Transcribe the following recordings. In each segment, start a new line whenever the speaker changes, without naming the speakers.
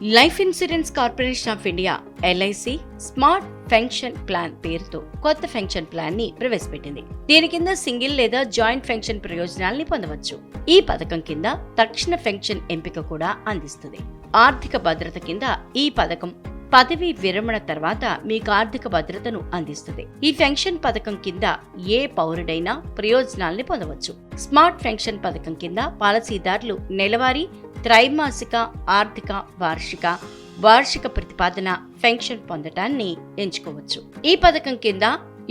Life insurance corporation of India LIC smart pension plan పేరుతో కొత్త pension ప్లాన్ని ప్రవేశపెట్టింది. దీని కింద సింగిల్ లేదా జాయింట్ ఫెన్షన్ ప్రయోజనాల్ని పొందవచ్చు. ఈ పథకం కింద తక్షణ ఫెన్షన్ ఎంపిక కూడా అందిస్తుంది. ఆర్థిక భద్రత కింద ఈ పథకం పదవి విరమణ తర్వాత మీకు ఆర్థిక భద్రతను అందిస్తుంది. ఈ ఫెన్షన్ పథకం కింద ఏ పౌరుడైనా ప్రయోజనాల్ని పొందవచ్చు. స్మార్ట్ ఫెన్షన్ పథకం కింద పాలసీదారులు నెలవారీ త్రైమాసిక ఆర్థిక వార్షిక వార్షిక ప్రతిపాదన పెన్షన్ పొందటాన్ని ఎంచుకోవచ్చు. ఈ పథకం కింద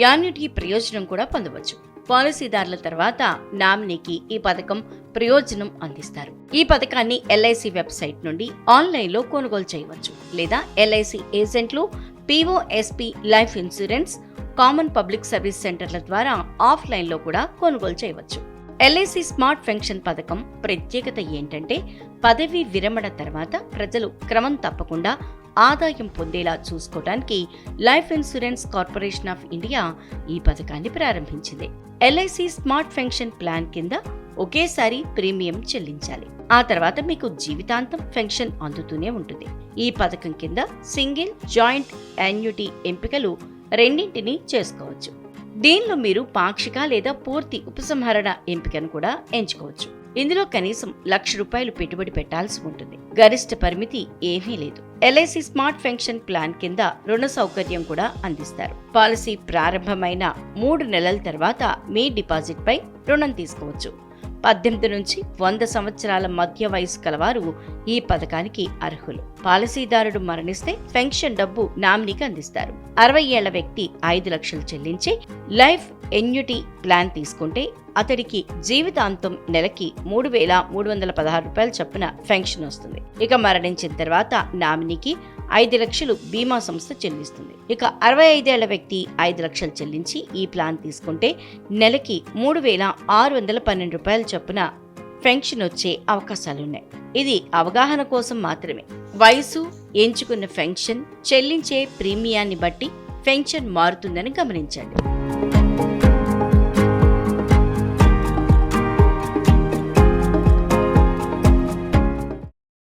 యాన్యుటీ ప్రయోజనం కూడా పొందవచ్చు. పాలసీదారుల తర్వాత నామినీకి ఈ పథకం ప్రయోజనం అందిస్తారు. ఈ పథకాన్ని ఎల్ఐసి వెబ్సైట్ నుండి ఆన్లైన్లో కొనుగోలు చేయవచ్చు లేదా ఎల్ఐసి ఏజెంట్లు POSP life insurance common public service సెంటర్ల ద్వారా ఆఫ్లైన్లో కూడా కొనుగోలు చేయవచ్చు. ఎల్ఐసి స్మార్ట్ పెన్షన్ పథకం ప్రత్యేకత ఏంటంటే పదవి విరమణ తర్వాత ప్రజలు క్రమం తప్పకుండా ఆదాయం పొందేలా చూసుకోవడానికి life insurance corporation of India ఈ పథకాన్ని ప్రారంభించింది. ఎల్ఐసి స్మార్ట్ పెన్షన్ ప్లాన్ కింద ఒకేసారి ప్రీమియం చెల్లించాలి. ఆ తర్వాత మీకు జీవితాంతం పెన్షన్ అందుతూనే ఉంటుంది. ఈ పథకం కింద సింగిల్ జాయింట్ యాన్యుటీ ఎంపికలు రెండింటినీ చేసుకోవచ్చు. దీనిలో మీరు పాక్షిక లేదా పూర్తి ఉపసంహరణ ఎంపికను కూడా ఎంచుకోవచ్చు. ఇందులో కనీసం లక్ష రూపాయలు పెట్టుబడి పెట్టాల్సి ఉంటుంది. గరిష్ట పరిమితి ఏమీ లేదు. ఎల్ఐసి స్మార్ట్ పెన్షన్ ప్లాన్ కింద రుణ సౌకర్యం కూడా అందిస్తారు. పాలసీ ప్రారంభమైన మూడు నెలల తర్వాత మీ డిపాజిట్ పై రుణం తీసుకోవచ్చు. పద్దెనిమిది నుంచి వంద సంవత్సరాల మధ్య వయసు కలవారు ఈ పథకానికి అర్హులు. పాలసీదారుడు మరణిస్తే పెన్షన్ డబ్బు నామినీకి అందిస్తారు. అరవై ఏళ్ళ వ్యక్తి ఐదు లక్షలు చెల్లించి లైఫ్ ఎన్యుటీ ప్లాన్ తీసుకుంటే అతడికి జీవితాంతం నెలకి మూడు వేల మూడు వందల పదహారు రూపాయల చొప్పున పెన్షన్ వస్తుంది. ఇక మరణించిన తర్వాత నామినీకి ఐదు లక్షలు బీమా సంస్థ చెల్లిస్తుంది. ఇక అరవై ఐదేళ్ళ వ్యక్తి ఐదు లక్షలు చెల్లించి ఈ ప్లాన్ తీసుకుంటే నెలకి మూడు వేల ఆరు వందల పన్నెండు రూపాయల చొప్పున పెన్షన్ వచ్చే అవకాశాలున్నాయి. ఇది అవగాహన కోసం మాత్రమే. వయసు ఎంచుకున్న పెన్షన్ చెల్లించే ప్రీమియాన్ని బట్టి పెన్షన్ మారుతుందని గమనించండి.